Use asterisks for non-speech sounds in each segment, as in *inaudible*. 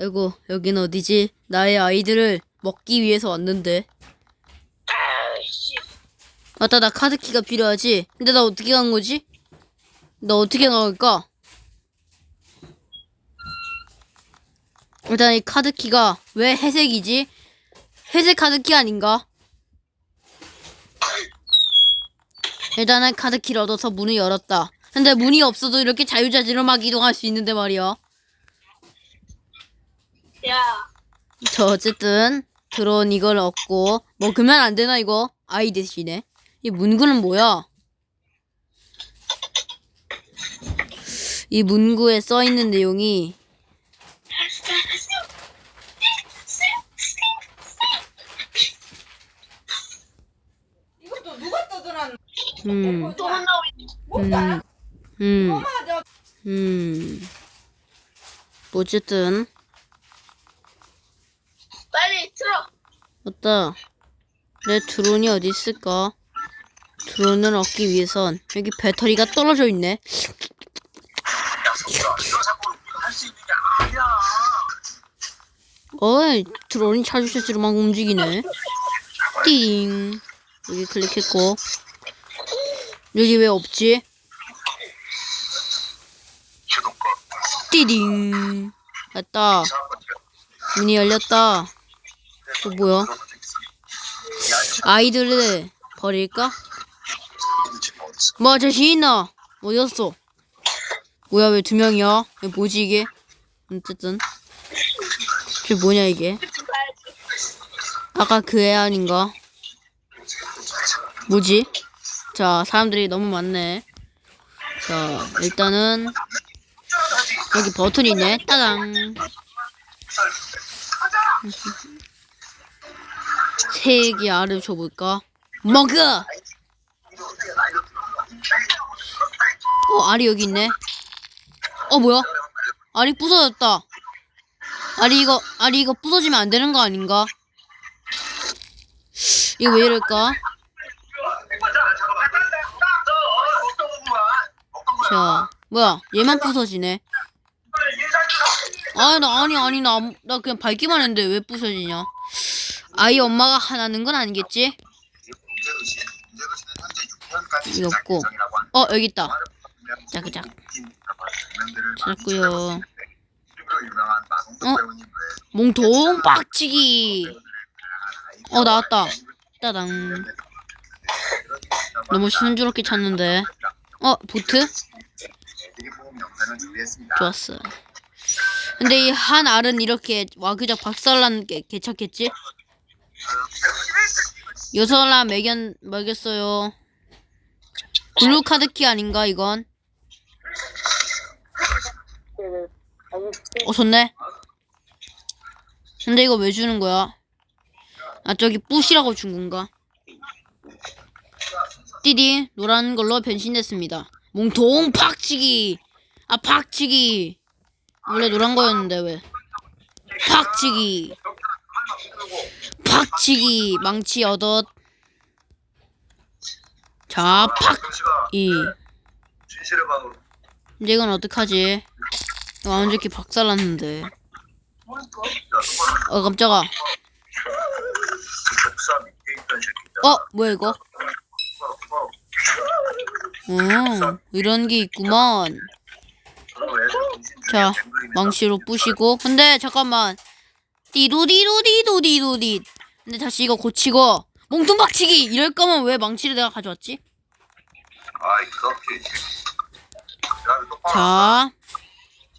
아이고, 여긴 어디지? 나의 아이들을 먹기 위해서 왔는데. 아이씨. 맞다, 나 카드키가 필요하지? 근데 나 어떻게 간 거지? 나 어떻게 나갈까? 일단 이 카드키가 왜 회색이지? 회색 카드키 아닌가? 일단은 카드키를 얻어서 문을 열었다. 근데 문이 없어도 이렇게 자유자재로 막 이동할 수 있는데 말이야. 야, 저 어쨌든 들어온 이걸 얻고 먹으면 안 되나 이거 아이 대신에 이 문구는 뭐야? 이 문구에 써 있는 내용이 이것도 누가 떠들었나? 음, 또 나오니. 뭐야? 음, 맞아. 음. 어쨌든 빨리 틀어. 맞다. 내 드론이 어디 있을까? 드론을 얻기 위해선 여기 배터리가 떨어져 있네. 어이, 드론이 차주실수로 막 움직이네. 띵. 여기 클릭했고. 여기 왜 없지? 띠딩. 됐다. 문이 열렸다. 또 뭐야? 아이들을 버릴까? 뭐 자신 있나? 어디였어? 뭐야 왜 두 명이야? 이게 뭐지 이게? 어쨌든 이게 뭐냐 이게? 아까 그 애 아닌가? 뭐지? 자 사람들이 너무 많네. 자 일단은 여기 버튼이 있네. 따당. 세개 알을 줘볼까? 먹어! 어, 알이 여기 있네. 어, 뭐야? 알이 부서졌다. 알이 이거, 알이 이거 부서지면 안 되는 거 아닌가? 이거 왜 이럴까? 자, 뭐야? 얘만 부서지네. 아, 나, 아니, 아니, 나, 나 그냥 밟기만 했는데 왜 부서지냐? 아이 엄마가 하나는 건 아니겠지? 이거 없고. 어, 여기 있다. 자그작. 찾았고요. 어? 몽통 빡치기. 어, 나왔다. 따당. 너무 순조롭게 찾는데. 어, 보트? 좋았어. 근데 이 한 알은 이렇게 와그작 박살난 게 괜찮겠지? 알 매견 먹였어요. 블루 카드키 아닌가 이건? 어 좋네. 근데 이거 왜 주는 거야? 아 저기 뿌시라고 준 건가? 띠디 노란 걸로 변신됐습니다. 몽통 팍치기. 아 팍치기. 원래 노란 거였는데 왜? 팍치기. 팍치기 망치 얻었. 자, 팍! 이. 이제 이건 어떡하지? 완전히 박살났는데. 어, 깜짝아. 어, 뭐야, 이거? 어, 이런 게 있구만. 자, 망치로 부시고. 근데, 잠깐만. 띠도디도디도디도디. 근데 다시 이거 고치고. 몽뚱박치기! 이럴 거면 왜 망치를 내가 가져왔지? 아이 똑바로 자,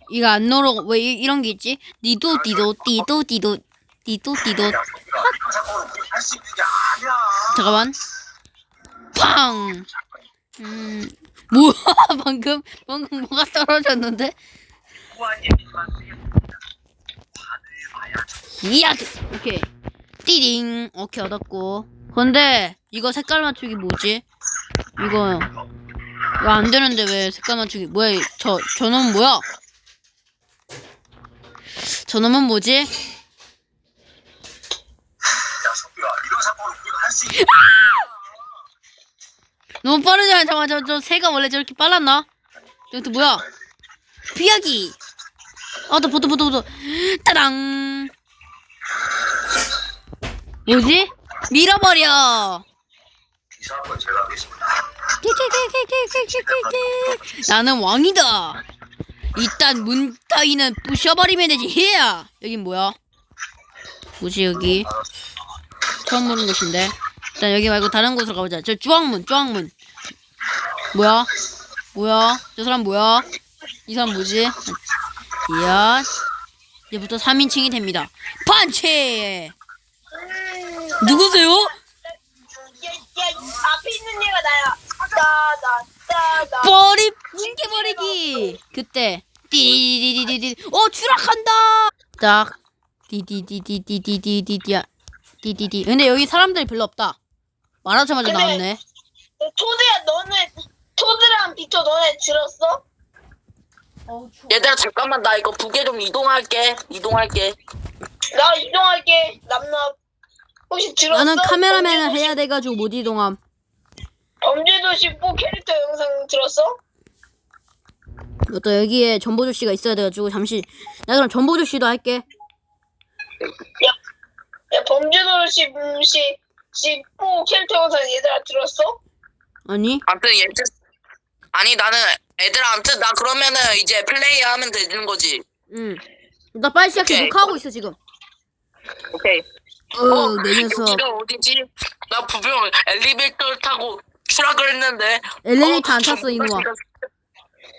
이거 안 놀어 왜 이, 이런 게 있지? 니도 디도 디도 디도 할수 있는 게 아니야 잠깐만. 팡. 음, 뭐야 *laughs* 방금 방금 뭐가 떨어졌는데? 쓰겠습니다 다들 봐야죠 이야, 오케이. 띠딩, 오케이 얻었고. 근데 이거 색깔 맞추기 뭐지? 이거 이거 안 되는데 왜 색깔 맞추기? 뭐야? 이- 저 저놈은 뭐야? 저놈은 뭐지? 있는 너무 빠르잖아. 잠깐만, 저, 저 새가 원래 저렇게 빨랐나? 저것도 뭐야? 피하기. 아나 보도 보도 보도 따당 뭐지? 밀어버려. 제가 하겠습니다. 나는 왕이다. 일단 문 따위는 부셔버리면 되지. 히야! 여긴 뭐야? 뭐지 여기? 처음 보는 곳인데. 일단 여기 말고 다른 곳으로 가보자. 저 주황문 주황문. 뭐야? 뭐야? 저 사람 뭐야? 이 사람 뭐지? 이야. 이제부터 3인칭이 됩니다. 판치 누구세요? 앞에 있는 얘가 나야. 따다따다. 버리 뭉개버리기 그때 띠디디디디 어 추락한다 딱 디디디디디디디디디야 디디디 근데 여기 사람들이 별로 없다 말하자마자 근데- 나왔네 토드야, 너네 토드랑 비토 너네 들었어? 얘들아 잠깐만 나 이거 부계 좀 이동할게 이동할게 나 이동할게. 남남. 혹시 들었어? 나는 카메라맨을 범죄도시- 해야 돼가지고 못 이동함 범죄도시 4 캐릭터 영상 들었어? 또 여기에 전보조 씨가 있어야 돼가지고 잠시 나 그럼 전보조 씨도 할게 야, 범죄도시 음, 시, 시, 4 캐릭터 영상 얘들아 들었어? 아니 아무튼 얘들 아니 나는 애들아 아무튼 나 그러면은 이제 플레이하면 되는 거지 응 나 빨리 시작해 오케이. 녹화하고 있어 지금 오케이 어 내 녀석 여기가 어디지? 나 분명 엘리베이터를 타고 추락을 했는데 엘리베이터 어, 안 탔어 이놈아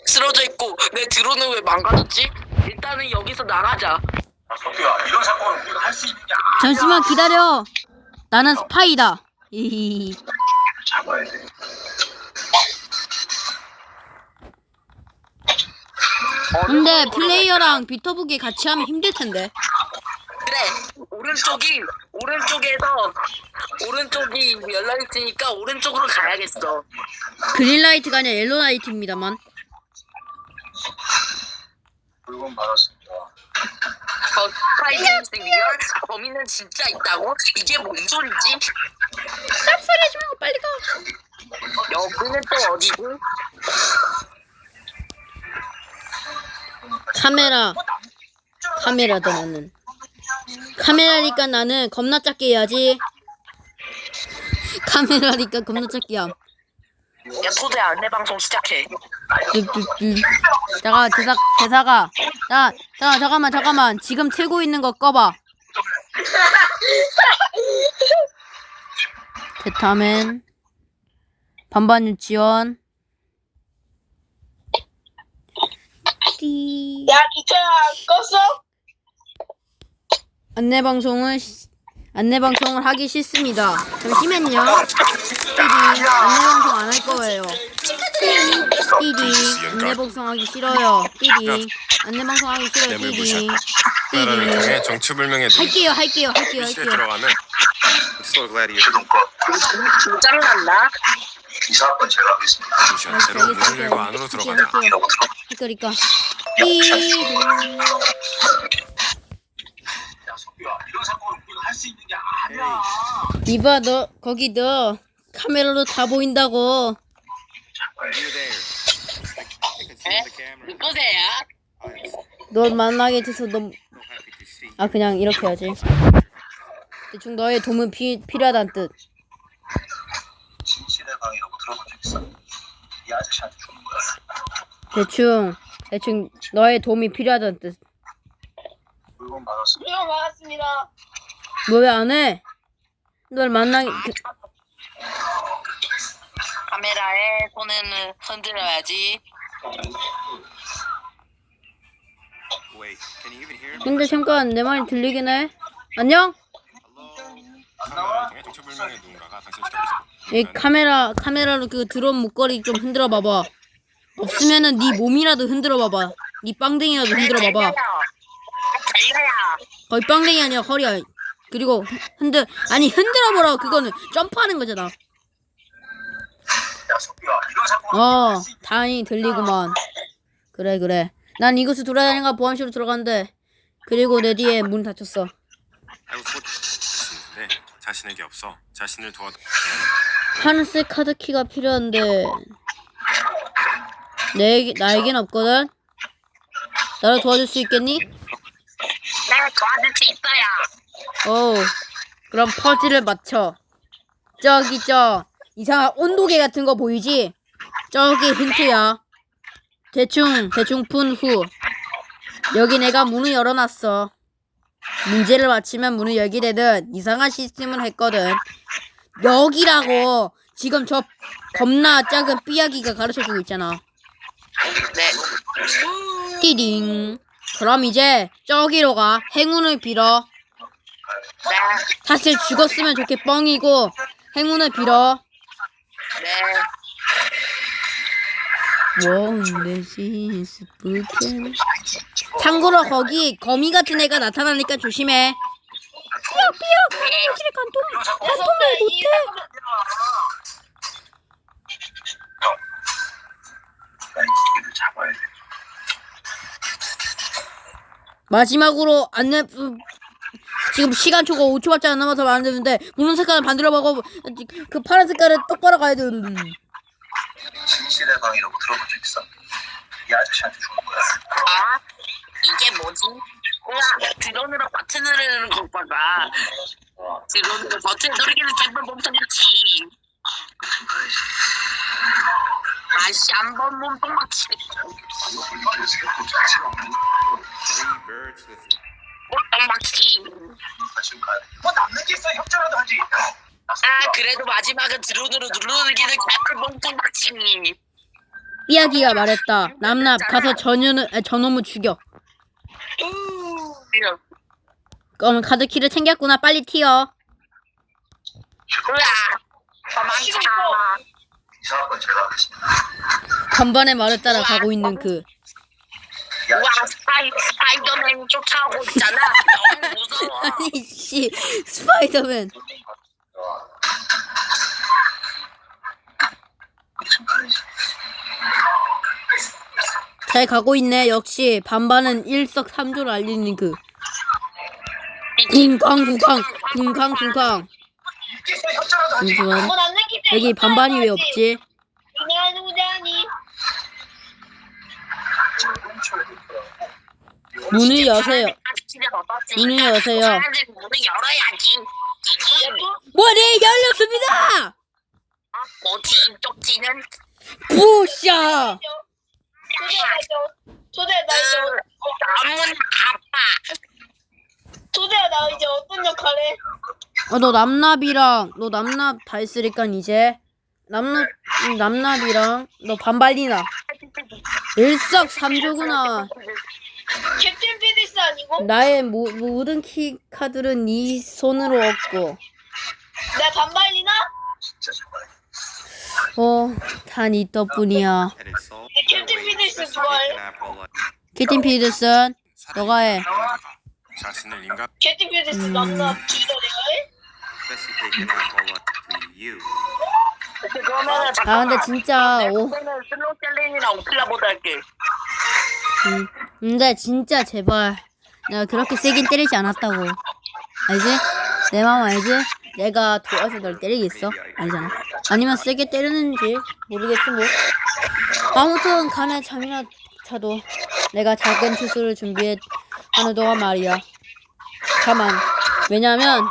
쓰러져 있고 내 드론은 왜 망가졌지? 일단은 여기서 나가자 아, 석규야, 이런 사건은 우리가 할수 아니야. 잠시만 기다려 나는 스파이다 히히히 잡아야 돼. 근데 플레이어랑 비터북이 같이 하면 힘들 텐데. 그래 오른쪽이 오른쪽에서 오른쪽이 열려 있으니까 오른쪽으로 가야겠어 그린라이트가 아니라 옐로라이트입니다만. 물건 받았습니다. 어, 스파이더스 리얼 범인은 진짜 있다고? 이게 뭔 소리지? 쌉소리 하지 말고 빨리 가. 여기는 또 어디고? 카메라. 카메라다 나는. 카메라니까 나는 겁나 작게 해야지. *laughs* 카메라니까 겁나 작게 함. 야 토대 안내 방송 시작해 뚜뚜뚜. 잠깐 대사 대사가. 자 잠깐 잠깐만 잠깐만 지금 틀고 있는 거 꺼봐. *laughs* 베타맨 반반 유치원 띠 야, 비토야, 껐어? 안내 방송을 시- 안내 방송을 하기 싫습니다. 잠시만요. 띠디 안내 방송 안 할 거예요. 띠디 안내 방송 하기 싫어요. 띠디 안내 방송 하기 싫어요. 띠디. 나라를 띠디 통해 정치불명의 눈 할게요 할게요 할게요 시에 할게요. 들어가는 glad you 긴장 났나? 기사 한번 제가 하겠습니다. 무샷 제로 문을 열고 안으로 들어가자 할게요 이러고 들어. 그러니까 띠디 야, 이런 사건은 우리가 할 수 있는 게 아니야. 이봐 너 거기 너 카메라로 다 보인다고. 에? 누구세요? 널 만나게 돼서 너무 아 그냥 이렇게 해야지 대충 너의 도움은 피, 필요하다는 뜻 진실의 방이라고 들어본 적 있어? 이 아저씨한테 주는 거야. 대충 대충 너의 도움이 필요하다는 뜻 물건 받았습니다. 이거 받았습니다. 너 왜 안 해? 널 만나게 그, 카메라에 손을 흔들어야지 Wait, can you even hear me? 근데 잠깐 내 말이 들리긴 해 안녕? 누군가가 당신 이 카메라 카메라로 그 드론 목걸이 좀 흔들어 봐봐 없으면은 네 몸이라도 흔들어 봐봐 네 빵댕이라도 흔들어 봐봐 거의 빵댕이 아니라 허리야 그리고 흔들 아니 흔들어 보라고 그거는 점프하는 거잖아 야, 어, 다행히 들리구만. 그래, 그래. 난 이곳을 돌아다니가 보안실로 들어갔는데, 그리고 내 뒤에 문 닫혔어. 자신에게 없어 자신을 도와 하늘색 카드 키가 필요한데, 내, 나에겐 없거든? 나를 도와줄 수 있겠니? 내가 도와줄 수 있어요. 오, 그럼 퍼즐을 맞춰. 저기 저 이상한 온도계 같은 거 보이지? 저기 힌트야. 대충 대충 푼 후 여기 내가 문을 열어놨어. 문제를 맞히면 문을 열게 되는 이상한 시스템을 했거든. 여기라고 지금 저 겁나 작은 삐약이가 가르쳐주고 있잖아. 네. 띠딩. 그럼 이제 저기로 가. 행운을 빌어. 네. 사실 죽었으면 좋게 뻥이고 행운을 빌어. 네. 참고로 거기 거미 같은 애가 나타나니까 조심해. 삐약 삐약 화장실에 간통 간통을 못해. 잡아야 돼. 마지막으로 안내 음, 지금 시간 초가 5초밖에 안 남아서 만드는데 무슨 색깔을 반대로 하고 그 파란 색깔을 똑바로 가야 돼. 진실의 방이라고 들어본 적 있어? 이 아저씨한테 주는 거야. 아, 이게 뭐지? 우와, 드론으로 버튼을 누르는 것보다 드론으로 버튼 누르기는 개뿔 몸통 같이. 한번 몸통같이. Three birds with 몸통같이. 지금 가야 돼. 뭐 남는 게 있어 협조라도 하지. 아, 그래도 마지막은 드론으로 누르기는 개뿔 몸통같이. 삐약이가 말했다. 남납 가서 전현을 아, 저놈을 죽여. 그럼 카드키를 챙겼구나. 빨리 튀어. 우와, 도망쳐. 이상한 건 제가 하겠습니다. 간반의 말을 따라 가고 있는 그. 이 우와, 아저씨 스파이, 스파이더맨 쫓아오고 있잖아. 너무 무서워. *laughs* 아니 씨 스파이더맨. 잘 가고 있네. 역시 반반은 일석삼조를 알리는 그. 쿵쾅쿵쾅 쿵쾅쿵쾅. 잠시만. 여기 반반이 왜 없지? 문을 여세요. 문을 여세요. 사람들 문을 열어야지. 뭐, 네, 열렸습니다! 어, 뭐지 이쪽 지는? 부샤! 초대. 초대 나죠. 너무 아파. 초대 나 이제 어떤 역할해? 어, 너 남납이랑, 너 남납 다 했으니까 이제. 음, 남납이랑, 너 반발리나. 일석삼조구나. 캡틴 피디스 아니고? 나의 모, 모든 키 카드는 네 손으로 얻고. 나. 어, 다네 덕분이야. soul. 캡틴 피디스 좋아해. 키틴 피드슨, 너가 해. 자신을 인간 캡틴 피디스 음. 남나 둘다 내가 해? specific apple to you. 그러면은 아, 근데 진짜, 오. 그거는 슬로우 셀린이랑 오킬라보다 할게. 음, 근데 진짜 제발 내가 그렇게 세긴 때리지 않았다고 알지? 내 마음 알지? 내가 도와서 널 때리겠어? 아니잖아 아니면 세게 때리는지 모르겠지 뭐 아무튼 간에 잠이나 자도 내가 작은 투수를 준비해 하는 동안 말이야 가만 왜냐면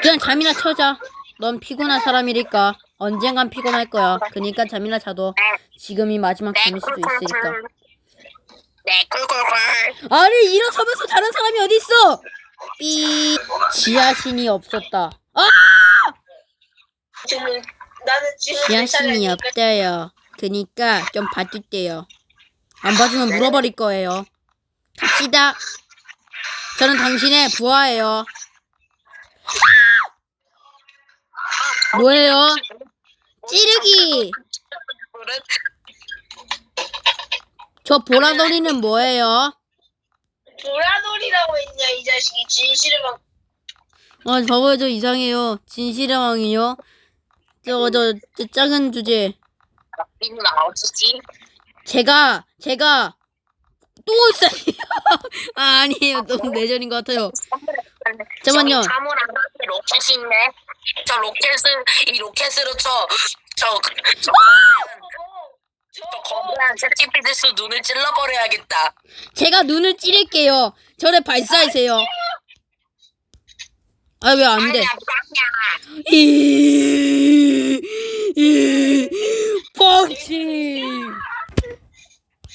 그냥 잠이나 쳐자 넌 피곤한 사람이니까 언젠간 피곤할 거야 그니까 잠이나 자도 지금이 마지막 네, 잠일 수도 있으니까 네, 꿀꿀꿀. 아니 일어서면서 다른 사람이 어디 있어? 삐 지하신이 없었다. 아 지금 나는 지금 지하신이 없대요. 그니까 좀 봐줄게요. 안 봐주면 물어버릴 거예요. 갑시다. 저는 당신의 부하예요. 뭐예요? 찌르기. 저 보라돌이는 뭐예요? 보라돌이라고 했냐 이 자식이 진실을 막 아, 저거 저 이상해요. 진실의 왕이요. 저거 저, 저 작은 주제. 어디지? 제가 제가 또 있어요. *laughs* 아, 아니에요. 너무 내전인 것 같아요. 잠깐만요. 사물함 로켓이 있네. 저 로켓을 이 로켓으로 저저 저, 또 거대한 채팅피드스 눈을 찔러버려야겠다. 제가 눈을 찌를게요. 저를 발사하세요. 아 왜 안 돼? 아니야. 이, 이, 뻥치.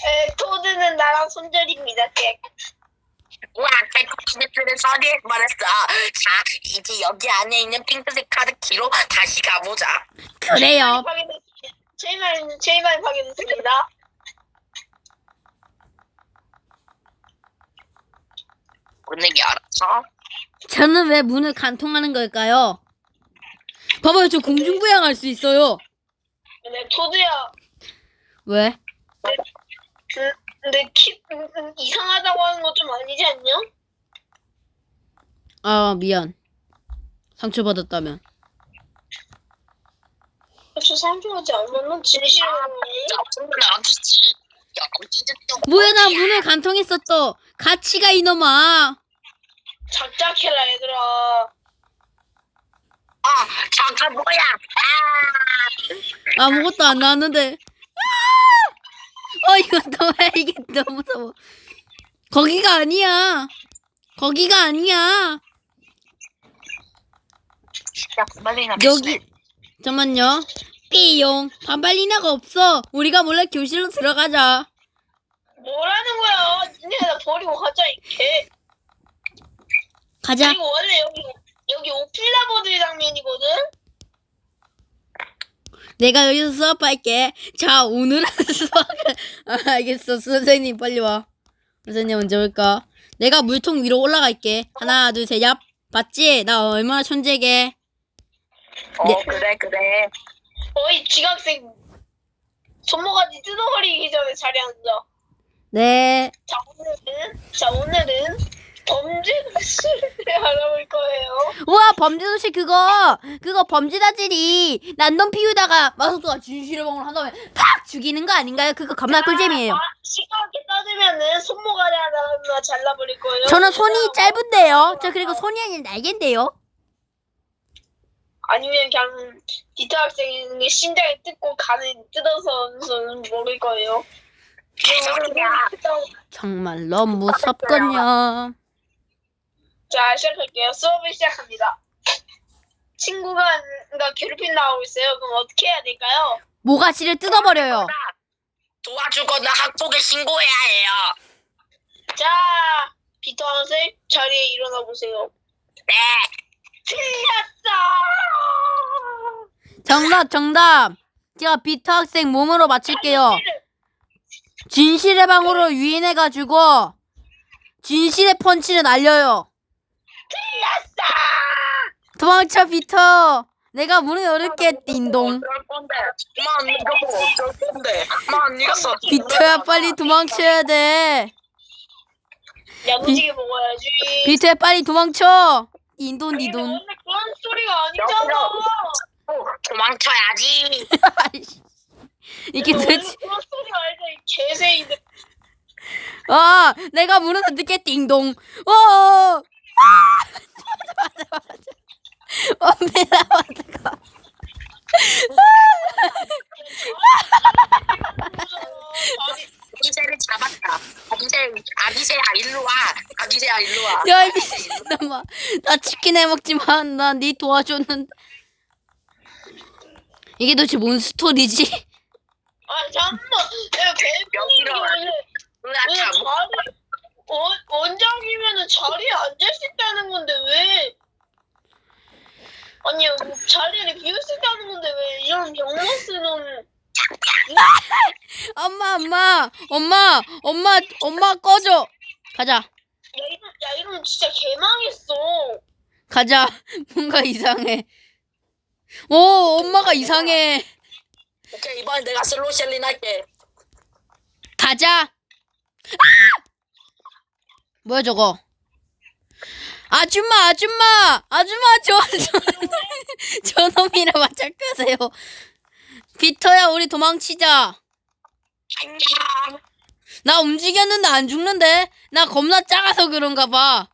에, 토드는 나랑 손절입니다. 땡. 우와, 채팅피드스를 서리에 말했어. 자, 이제 여기 안에 있는 핑크색 카드 키로 다시 가보자. 그래요. 제일 많이 제일 많이 파괴됐습니다. 오늘이 알았어? 저는 왜 문을 간통하는 걸까요? 봐봐요, 저 공중부양할 수 있어요. 근데 토드야, 왜? 그, 근데 키 음, 음, 이상하다고 하는 거 좀 아니지 않냐? 아 미안. 상처받았다면. 저 상종하지 않았나? 진실은? 야, 어디지 또? 뭐야 나 문을 간통했어 또. 가치가 이놈아. 작작해라 얘들아. 아, 잠깐 뭐야? 아, 아무것도 안 나왔는데. 아! 어 이거 너왜 이게 너무 무서워. 거기가 아니야. 거기가 아니야. 야, 여기 잠만요. 삐용 반발리나가 없어. 우리가 몰래 교실로 들어가자. 뭐라는 거야? 니네 나 버리고 가자 이렇게. 가자. 그리고 원래 여기 여기 오필라보드 장면이거든. 내가 여기서 수업할게. 자 오늘은 *laughs* 수학을 아, 알겠어. 선생님 빨리 와. 선생님 언제 올까? 내가 물통 위로 올라갈게. 하나 둘 셋. 얍. 봤지? 나 얼마나 천재게. 어, 네. 그래, 그래. 어이 지각생 손모가지 뜯어버리기 전에 자리에 앉아. 네. 자 오늘은 자 오늘은 범죄 도시를 *laughs* 알아볼 거예요. 우와 범죄도시 그거 그거 범죄자들이 란덤 피우다가 마소스가 진실의 방을 한 다음에 팍 죽이는 거 아닌가요? 그거 겁나 꿀잼이에요. 아, 시끄럽게 떠들면은 손모가지 하나 잘라버릴 거예요. 저는 손이 짧은데요. 저 그리고 손이 아니라 날개인데요. 아니면 그냥 기타 학생이 심장을 뜯고 간을 뜯어서 먹을 거예요. 개소리야. 정말로 무섭군요. 자 시작할게요. 수업을 시작합니다. *laughs* 친구가 나 괴롭힌 나오고 있어요. 그럼 어떻게 해야 될까요? 모가지를 뜯어버려요. 도와주거나 학폭에 신고해야 해요. 자 비터 학생 자리에 일어나 보세요. 네. 틀렸어. 정답 정답. 제가 비터 학생 몸으로 맞힐게요. 진실의 방으로 유인해가지고 진실의 펀치를 날려요. 도망쳐 비터. 내가 문을 열을게 띵동. 어쩔 건데? 만 이거 뭐 어쩔 건데? 만 이겼어. 비터야 빨리 도망쳐야 돼. 야무지게 먹어야지. 비터야 빨리 도망쳐. 원래 *laughs* 그런 소리가 아니잖아. 어, 도망쳐야지. 이게 원래 도대체 그런. 이 개새인데. 아 내가 문을 닫을게 띵동. 어. 아! 맞아 맞아 맞아. 엄밀하 맞아. 아니, 아기새를 잡았다. 아기새, 아기새야 일로 와. 아기새야 일로 와. 야이 미친놈아. 나 치킨 해 먹지만 나네 도와줬는데. 이게 도대체 뭔 스토리지? 아 잠깐만. 내가 뱀이 여기로 와. 원래 누나 왜 참. 자 리원 원장이면은 자리에 앉을 수 있다는 건데 왜? 아니 자리를 비울 수 있다는 건데 왜 이런 병만 쓰는? *laughs* 엄마 엄마 엄마 엄마 엄마 꺼줘. 가자. 야 이런 야 이러면 진짜 개망했어. 가자. *laughs* 뭔가 이상해. 오 엄마가 이상해. 오케이 이번엔 내가 슬로우 셀린 할게. 가자. 아! 뭐야 저거? 아줌마 아줌마 아줌마 저, 저 저놈이랑 맞짱끄세요. 비터야 우리 도망치자. 안녕. 나 움직였는데 안 죽는데? 나 겁나 작아서 그런가 봐.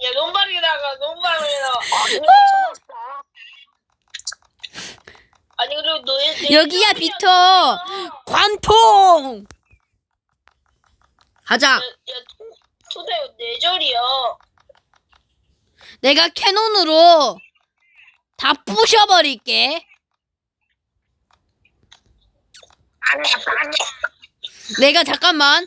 야 논발이다가 논발이다. 아, *laughs* 이거 아니 그리고 너의 여기야 비터. 관통. 가자. 초대 내절이야. 내가 캐논으로 다 부셔버릴게. 내가 잠깐만.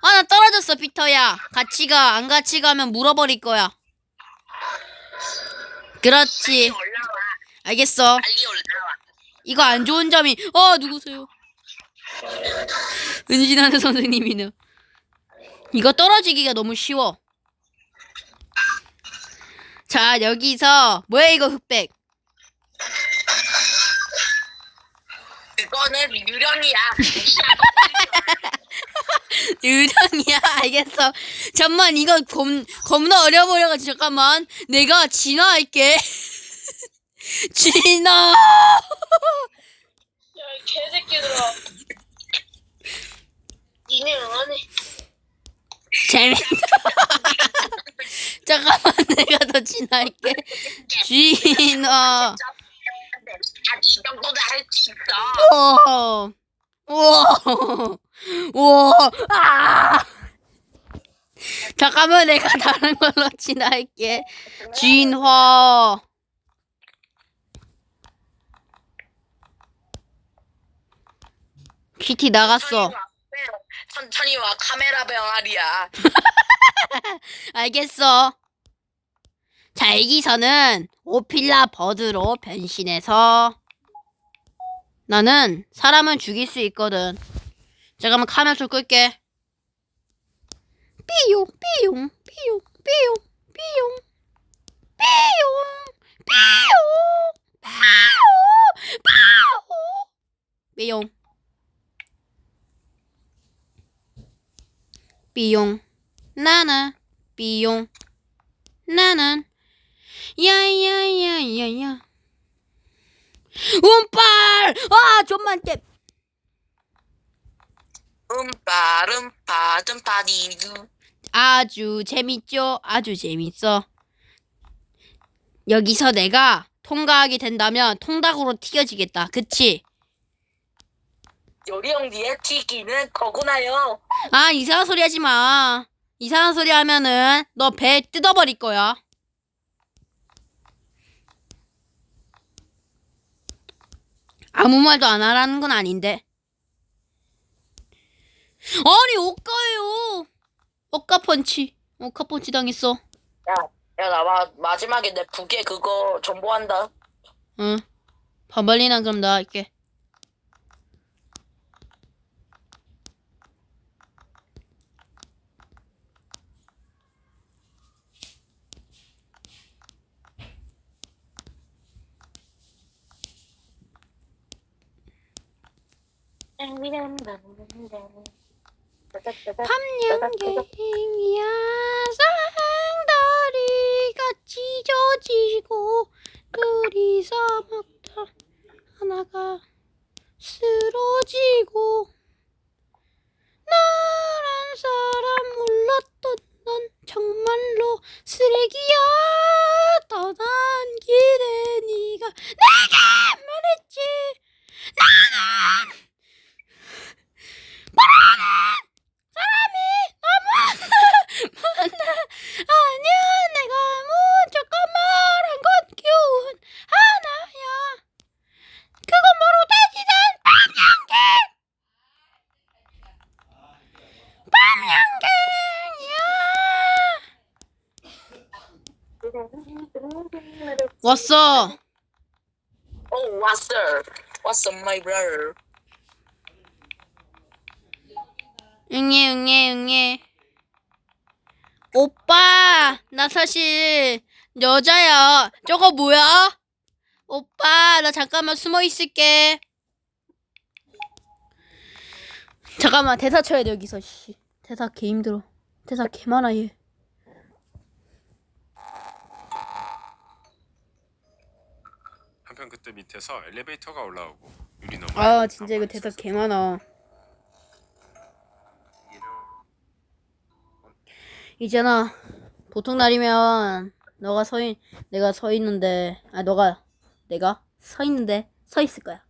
아, 나 떨어졌어, 피터야. 같이 가. 안 같이 가면 물어버릴 거야. 그렇지. 올라와. 알겠어. 빨리 올라와. 이거 안 좋은 점이, 어, 누구세요? 은신하는 *laughs* 선생님이네. 이거 떨어지기가 너무 쉬워. 자, 여기서, 뭐야, 이거 흑백. 그거는 유령이야. *laughs* 유령이야. *laughs* 알겠어. 잠만 이거 겁, 겁나 어려워가지고 잠깐만. 내가 진화할게. *laughs* 진화! 야, 이 개새끼들아. 니네 응원해. 재밌다. *laughs* 잠깐만 내가 더 진화할게. 진화. 이 정도는 할수 있어. 우와 우와. 우와. 아. 잠깐만 내가 다른 걸로 진화할게. 진화. PT 나갔어. 천천히 와 카메라 병아리야. *laughs* 알겠어. 자, 여기서는 오필라 버드로 변신해서 나는 사람을 죽일 수 있거든. 잠깐만 카메라 좀 끌게. 삐용, 삐용, 삐용, 삐용, 삐용, 삐용, 삐용, 빠오, 삐용, 삐용. 나나 삐용 나는 야야야야야 운빨! 아 좀만 때 음빠 음빠 듬파디두. 아주 재밌죠? 아주 재밌어. 여기서 내가 통과하게 된다면 통닭으로 튀겨지겠다. 그치? 요령 뒤에 튀기는 거구나요. 아 이상한 소리 하지 마. 이상한 소리 하면은 너 배 뜯어버릴 거야 아무 말도 안 하라는 건 아닌데. 아니 옷가예요. 옷가 펀치. 옷가 펀치 당했어. 야, 나 마, 마지막에 내 부계 그거 정보한다. 응. 반발리나 그럼 나 할게 밤양갱이야 상다리가 찢어지고 둘이서 먹다 하나가 쓰러지고 나란 사람 몰랐던 넌 정말로 쓰레기야. 떠난 길에 네가 내게 말했지. 나는 말하는 사람이 너무 많아 아니야 내가 무조건 말한 건 교훈 하나야 그건 뭐로 따지든 밤양갱 밤양갱이야 왔어 오, 왔어. 왔어, my brother. 응애 응애 응애. 오빠 나 사실 여자야. 저거 뭐야? 오빠 나 잠깐만 숨어 있을게. 잠깐만 대사 쳐야 돼 여기서. 씨 대사 개 힘들어. 대사 개 많아 얘. 한편 그때 밑에서 엘리베이터가 올라오고 유리 너머 아 진짜 이거 대사 개 많아 있잖아 보통 날이면 너가 서 있, 내가 서 있는데 아 너가 내가 서 있는데 서 있을 거야.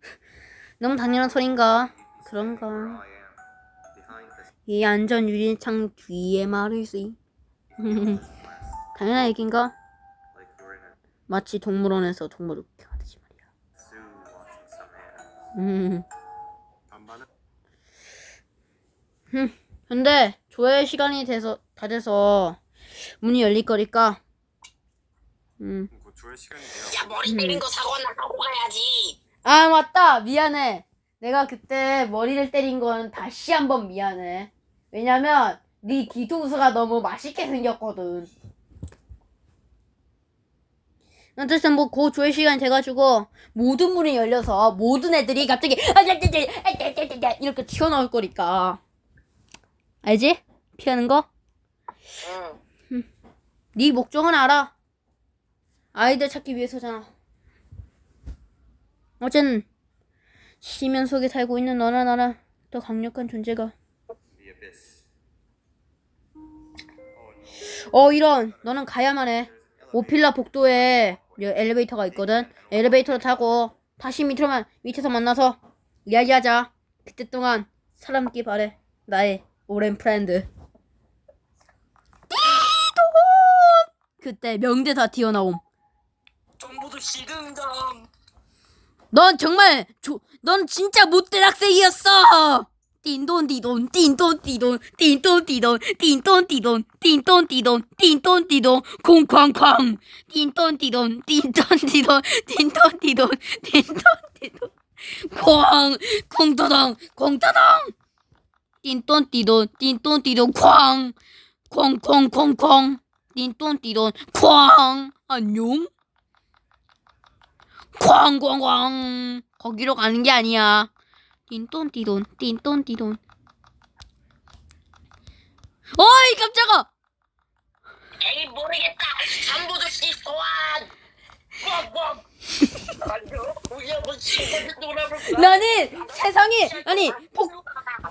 *laughs* 너무 당연한 소린가? 그런가? 이 안전 유리창 뒤에 말이지 *laughs* 당연한 얘긴가? 마치 동물원에서 동물을 구경하듯이 말이야. 음. 반반은 근데 조회 시간이 돼서 다 돼서 문이 열릴 거니까 음. 곧 조회 시간이 돼요. 야 머리 때린 거 사고 나가고 가야지. 아 맞다 미안해 내가 그때 머리를 때린 건 다시 한번 미안해 왜냐면 네 뒤통수가 너무 맛있게 생겼거든 어쨌든 뭐그 조회 시간이 돼가지고 모든 문이 열려서 모든 애들이 갑자기 이렇게 튀어나올 거니까 알지? 피하는 거? 응. 네 목적은 알아. 아이들 찾기 위해서잖아. 어쨌든 시면 속에 살고 있는 너나 나나 더 강력한 존재가. 어 이런 너는 가야만 해. 오필라 복도에 여- 엘리베이터가 있거든. 엘리베이터를 타고 다시 밑으로만 밑에서 만나서 이야기하자. 그때 동안 사람끼 바래. 나의 오랜 프렌드. 그때 명대사 튀어나옴. 정보도 시등점. 넌 정말 조, 넌 진짜 못된 학생이었어. 띵돈 띠돈 띵돈 띠돈 띵돈 띠돈 띵돈 띠돈 띵돈 띠돈 띵돈 띠돈 콩쾅쾅 띵돈 띠돈 띵돈 띠돈 띵돈 띠돈 띵돈 띠돈 쾅 콩터덩 콩터덩 띵돈 띠돈 띵돈 띠돈 쾅! 콩콩콩콩 띵돈 띠돈 쾅! 안녕? 쾅쾅쾅! 거기로 가는 게 아니야. 띵돈 띠돈 띵돈 띠돈. 어이 깜짝아! 에이 모르겠다. 삼보조씨 소환. 나는 세상에 아니 포,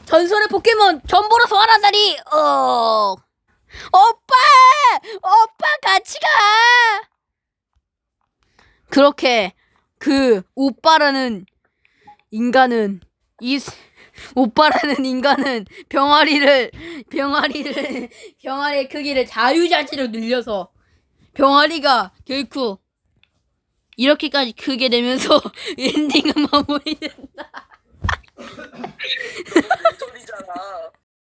전설의 포켓몬 전보로 소환한다니 어. 오빠! 오빠 같이 가! 그렇게 그 오빠라는 인간은 이 스- 오빠라는 인간은 병아리를 병아리를 병아리의 크기를 자유자재로 늘려서 병아리가 결코 이렇게까지 크게 되면서 *laughs* 엔딩은 뭐 마무리된다. *laughs*